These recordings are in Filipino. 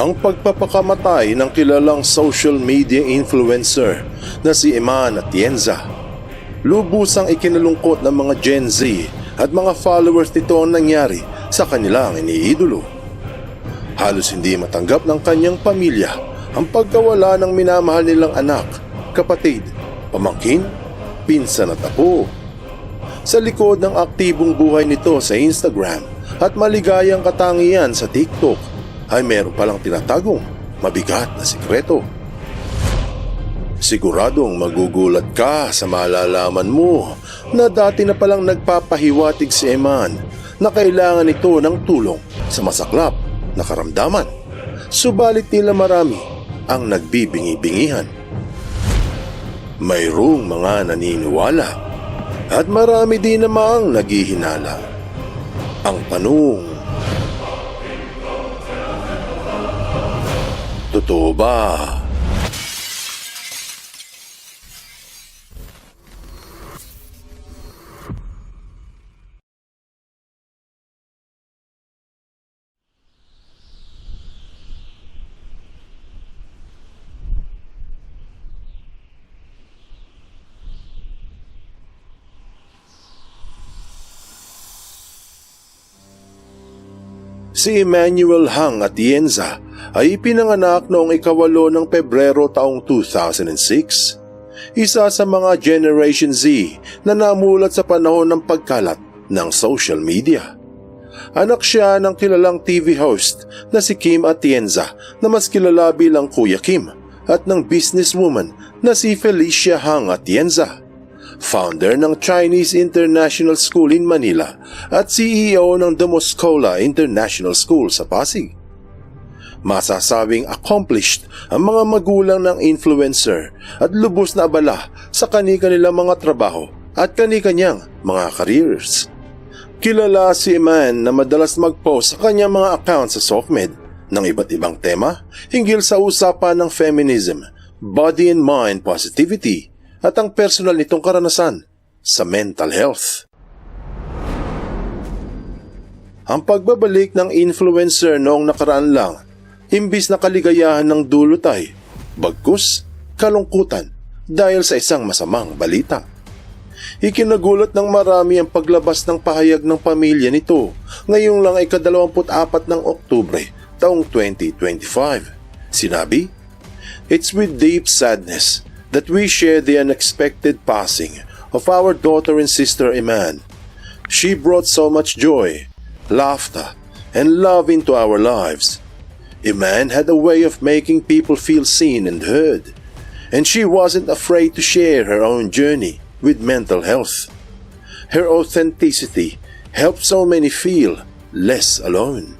ang pagpapakamatay ng kilalang social media influencer na si Iman Atienza. Lubusang ikinalungkot ng mga Gen Z at mga followers nito ang nangyari sa kanilang iniidolo. Halos hindi matanggap ng kanyang pamilya ang pagkawala ng minamahal nilang anak, kapatid, pamangkin, pinsan at apo. Sa likod ng aktibong buhay nito sa Instagram at maligayang katangian sa TikTok ay meron palang tinatagong mabigat na sikreto. Siguradong magugulat ka sa malalaman mo na dati na palang nagpapahiwatig si Eman na kailangan ito ng tulong sa masaklap na karamdaman. Subalit nila marami ang nagbibingi-bingihan. Mayroong mga naniniwala at marami din namang naghihinala. Ang tanong, 走吧。Si Emmanuel Hang Atienza ay ipinanganak noong ikawalo ng Pebrero taong 2006. Isa sa mga Generation Z na namulat sa panahon ng pagkalat ng social media. Anak siya ng kilalang TV host na si Kim Atienza na mas kilala bilang Kuya Kim at ng businesswoman na si Felicia Hang Atienza founder ng Chinese International School in Manila at CEO ng Demoscola International School sa Pasig. Masasabing accomplished ang mga magulang ng influencer at lubos na abala sa kani-kanilang mga trabaho at kani-kanyang mga careers. Kilala si Iman na madalas mag-post sa kanyang mga account sa SOCMED ng iba't ibang tema hinggil sa usapan ng feminism, body and mind positivity, at ang personal nitong karanasan sa mental health. Ang pagbabalik ng influencer noong nakaraan lang, imbis na kaligayahan ng dulot ay, bagkus, kalungkutan dahil sa isang masamang balita. Ikinagulat ng marami ang paglabas ng pahayag ng pamilya nito ngayong lang ay kadalawamput-apat ng Oktubre taong 2025. Sinabi, It's with deep sadness that we share the unexpected passing of our daughter and sister Iman. She brought so much joy, laughter, and love into our lives. Iman had a way of making people feel seen and heard, and she wasn't afraid to share her own journey with mental health. Her authenticity helped so many feel less alone.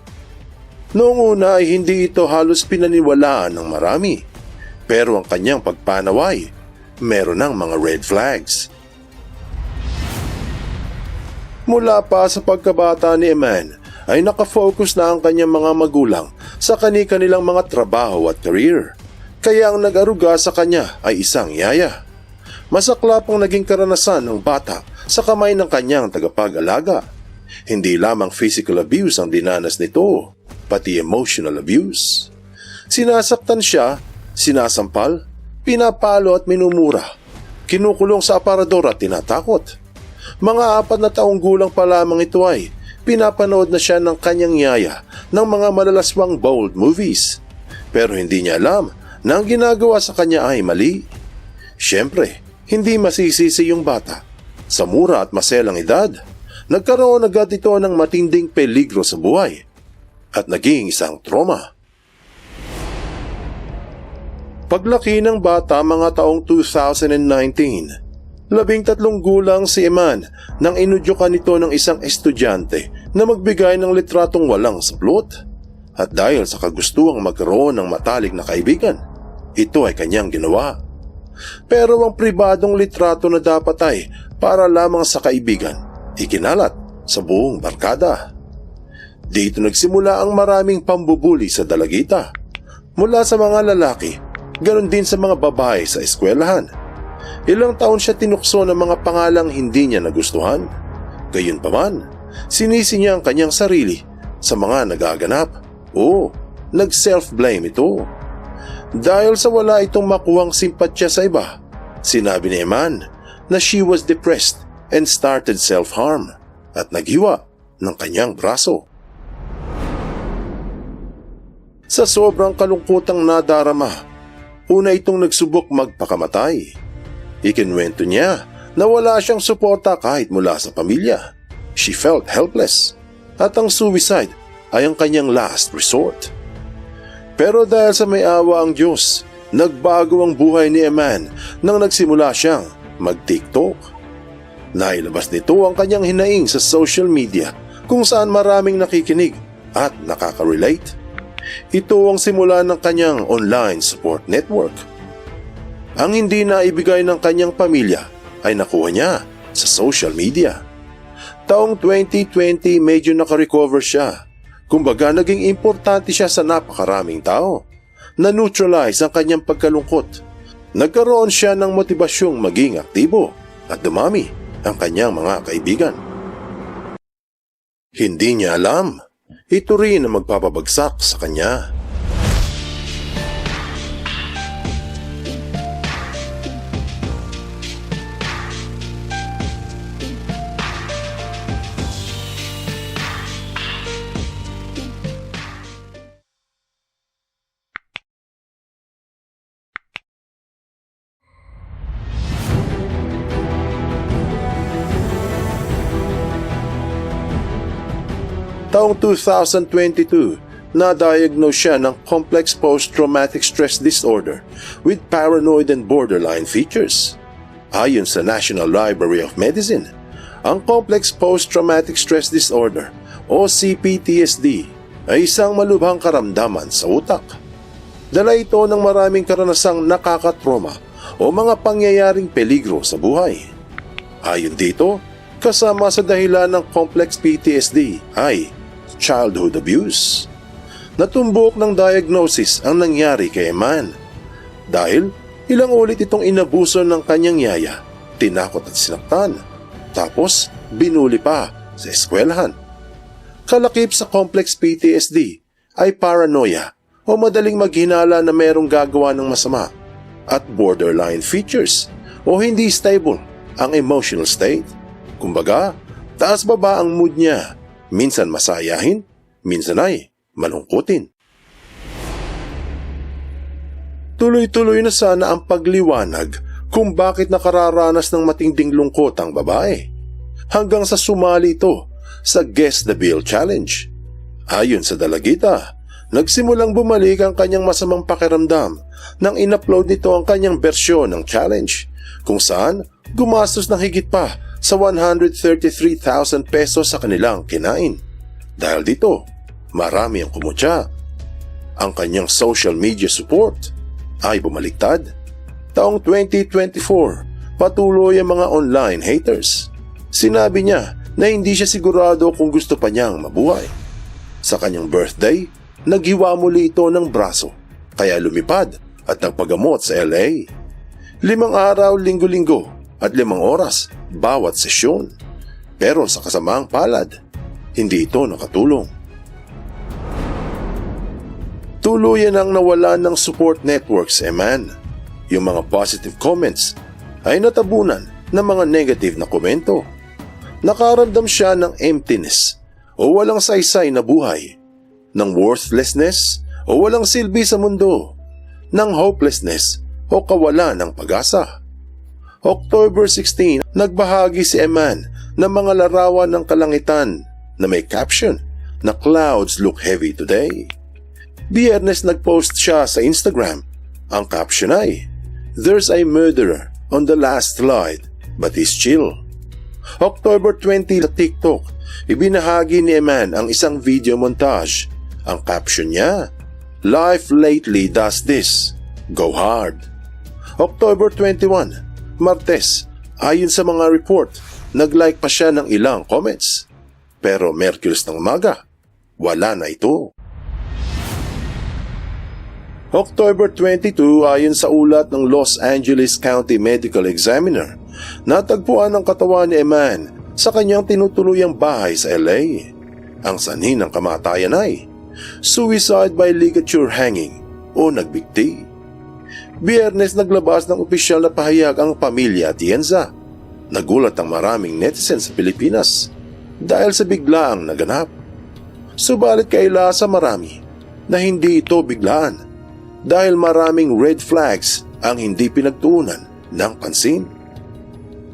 Noong una ay hindi ito halos pinaniwalaan ng marami pero ang kanyang pagpanaway, meron ng mga red flags. Mula pa sa pagkabata ni Eman, ay nakafocus na ang kanyang mga magulang sa kani-kanilang mga trabaho at career. Kaya ang nag-aruga sa kanya ay isang yaya. Masaklap ang naging karanasan ng bata sa kamay ng kanyang tagapag-alaga. Hindi lamang physical abuse ang dinanas nito, pati emotional abuse. Sinasaktan siya sinasampal, pinapalo at minumura, kinukulong sa aparador at tinatakot. Mga apat na taong gulang pa lamang ito ay pinapanood na siya ng kanyang yaya ng mga malalaswang bold movies. Pero hindi niya alam na ang ginagawa sa kanya ay mali. Siyempre, hindi masisisi yung bata. Sa mura at maselang edad, nagkaroon agad ito ng matinding peligro sa buhay at naging isang trauma. Paglaki ng bata mga taong 2019, labing tatlong gulang si Eman nang inudyukan nito ng isang estudyante na magbigay ng litratong walang saplot. At dahil sa kagustuang magkaroon ng matalik na kaibigan, ito ay kanyang ginawa. Pero ang pribadong litrato na dapat ay para lamang sa kaibigan, ikinalat sa buong barkada. Dito nagsimula ang maraming pambubuli sa dalagita. Mula sa mga lalaki Ganon din sa mga babae sa eskwelahan. Ilang taon siya tinukso ng mga pangalang hindi niya nagustuhan. Gayunpaman, sinisi niya ang kanyang sarili sa mga nagaganap. Oo, nag-self-blame ito. Dahil sa wala itong makuhang simpatya sa iba, sinabi ni Eman na she was depressed and started self-harm at naghiwa ng kanyang braso. Sa sobrang kalungkutang nadarama, una itong nagsubok magpakamatay. Ikinwento niya na wala siyang suporta kahit mula sa pamilya. She felt helpless at ang suicide ay ang kanyang last resort. Pero dahil sa may awa ang Diyos, nagbago ang buhay ni Eman nang nagsimula siyang mag-TikTok. Nailabas nito ang kanyang hinaing sa social media kung saan maraming nakikinig at nakaka-relate. Ito ang simula ng kanyang online support network. Ang hindi na ibigay ng kanyang pamilya ay nakuha niya sa social media. Taong 2020 medyo nakarecover siya. Kumbaga naging importante siya sa napakaraming tao. Na-neutralize ang kanyang pagkalungkot. Nagkaroon siya ng motibasyong maging aktibo at dumami ang kanyang mga kaibigan. Hindi niya alam. Ito rin ang magpapabagsak sa kanya. Taong 2022, na-diagnose siya ng complex post-traumatic stress disorder with paranoid and borderline features. Ayon sa National Library of Medicine, ang complex post-traumatic stress disorder o CPTSD ay isang malubhang karamdaman sa utak. Dala ito ng maraming karanasang nakakatroma o mga pangyayaring peligro sa buhay. Ayon dito, kasama sa dahilan ng complex PTSD ay childhood abuse. Natumbok ng diagnosis ang nangyari kay Eman. Dahil ilang ulit itong inabuso ng kanyang yaya, tinakot at sinaktan. Tapos binuli pa sa eskwelahan. Kalakip sa complex PTSD ay paranoia o madaling maghinala na mayroong gagawa ng masama at borderline features o hindi stable ang emotional state. Kumbaga, taas baba ang mood niya minsan masayahin, minsan ay malungkutin. Tuloy-tuloy na sana ang pagliwanag kung bakit nakararanas ng matinding lungkot ang babae. Hanggang sa sumali ito sa Guess the Bill Challenge. Ayon sa dalagita, nagsimulang bumalik ang kanyang masamang pakiramdam nang in-upload nito ang kanyang bersyon ng challenge kung saan gumastos ng higit pa sa 133,000 pesos sa kanilang kinain. Dahil dito, marami ang kumutya. Ang kanyang social media support ay bumaliktad. Taong 2024, patuloy ang mga online haters. Sinabi niya na hindi siya sigurado kung gusto pa niyang mabuhay. Sa kanyang birthday, naghiwa muli ito ng braso, kaya lumipad at nagpagamot sa LA. Limang araw, linggo-linggo at limang oras bawat sesyon. Pero sa kasamaang palad, hindi ito nakatulong. Tuluyan ang nawalan ng support networks, Eman. Yung mga positive comments ay natabunan ng mga negative na komento. Nakaramdam siya ng emptiness o walang saysay na buhay, ng worthlessness o walang silbi sa mundo, ng hopelessness o kawalan ng pag-asa. October 16, nagbahagi si Eman ng mga larawan ng kalangitan na may caption na clouds look heavy today. Biyernes nagpost siya sa Instagram. Ang caption ay, There's a murderer on the last slide, but he's chill. October 20 sa TikTok, ibinahagi ni Eman ang isang video montage. Ang caption niya, Life lately does this. Go hard. October 21, Martes, ayon sa mga report, nag-like pa siya ng ilang comments. Pero Merkulis ng umaga, wala na ito. October 22 ayon sa ulat ng Los Angeles County Medical Examiner, natagpuan ang katawan ni Eman sa kanyang tinutuluyang bahay sa LA. Ang sanhi ng kamatayan ay suicide by ligature hanging o nagbigti. Biyernes naglabas ng opisyal na pahayag ang pamilya Atienza. Nagulat ang maraming netizens sa Pilipinas dahil sa biglaang naganap. Subalit kaila sa marami na hindi ito biglaan dahil maraming red flags ang hindi pinagtuunan ng pansin.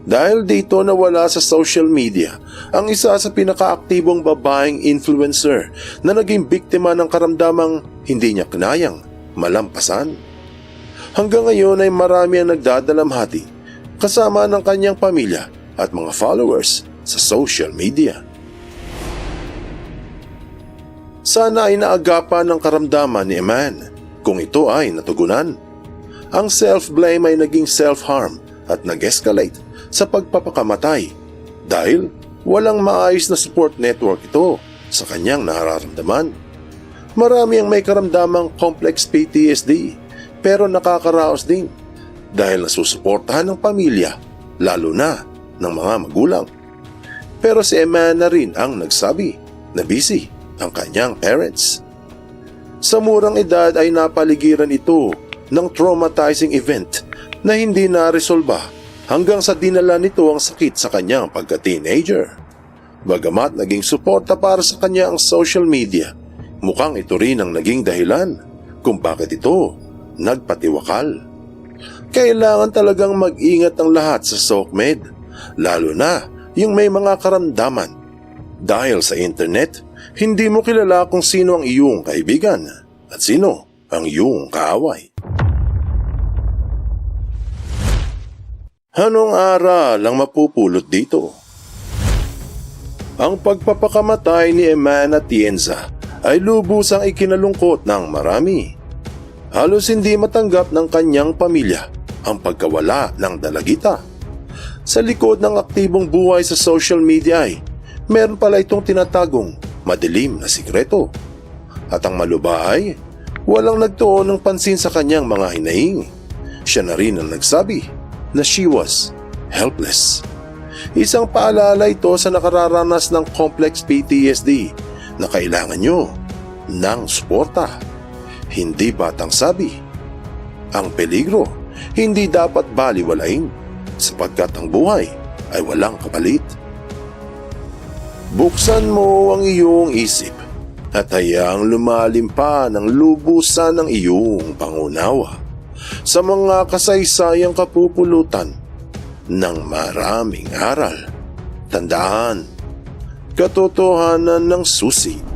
Dahil dito nawala sa social media ang isa sa pinakaaktibong babaeng influencer na naging biktima ng karamdamang hindi niya kinayang malampasan. Hanggang ngayon ay marami ang nagdadalamhati kasama ng kanyang pamilya at mga followers sa social media. Sana ay naagapan ng karamdaman ni Eman kung ito ay natugunan. Ang self-blame ay naging self-harm at nag-escalate sa pagpapakamatay dahil walang maayos na support network ito sa kanyang nararamdaman. Marami ang may karamdamang complex PTSD pero nakakaraos din dahil nasusuportahan ng pamilya lalo na ng mga magulang. Pero si Emma na rin ang nagsabi na busy ang kanyang parents. Sa murang edad ay napaligiran ito ng traumatizing event na hindi naresolba hanggang sa dinala nito ang sakit sa kanyang pagka-teenager. Bagamat naging suporta para sa kanya ang social media, mukhang ito rin ang naging dahilan kung bakit ito nagpatiwakal. Kailangan talagang mag-ingat ang lahat sa SOCMED, lalo na yung may mga karamdaman. Dahil sa internet, hindi mo kilala kung sino ang iyong kaibigan at sino ang iyong kaaway. Anong aral ang mapupulot dito? Ang pagpapakamatay ni Emana Tienza ay lubusang ikinalungkot ng marami. Halos hindi matanggap ng kanyang pamilya ang pagkawala ng dalagita. Sa likod ng aktibong buhay sa social media ay meron pala itong tinatagong madilim na sikreto. At ang malubay, walang nagtuon ng pansin sa kanyang mga hinaing. Siya na rin ang nagsabi na she was helpless. Isang paalala ito sa nakararanas ng complex PTSD na kailangan nyo ng suporta. Hindi batang sabi. Ang peligro, hindi dapat baliwalain sapagkat ang buhay ay walang kapalit. Buksan mo ang iyong isip at hayaang lumalim pa ng lubusan ng iyong pangunawa sa mga kasaysayang kapupulutan ng maraming aral. Tandaan, katotohanan ng susi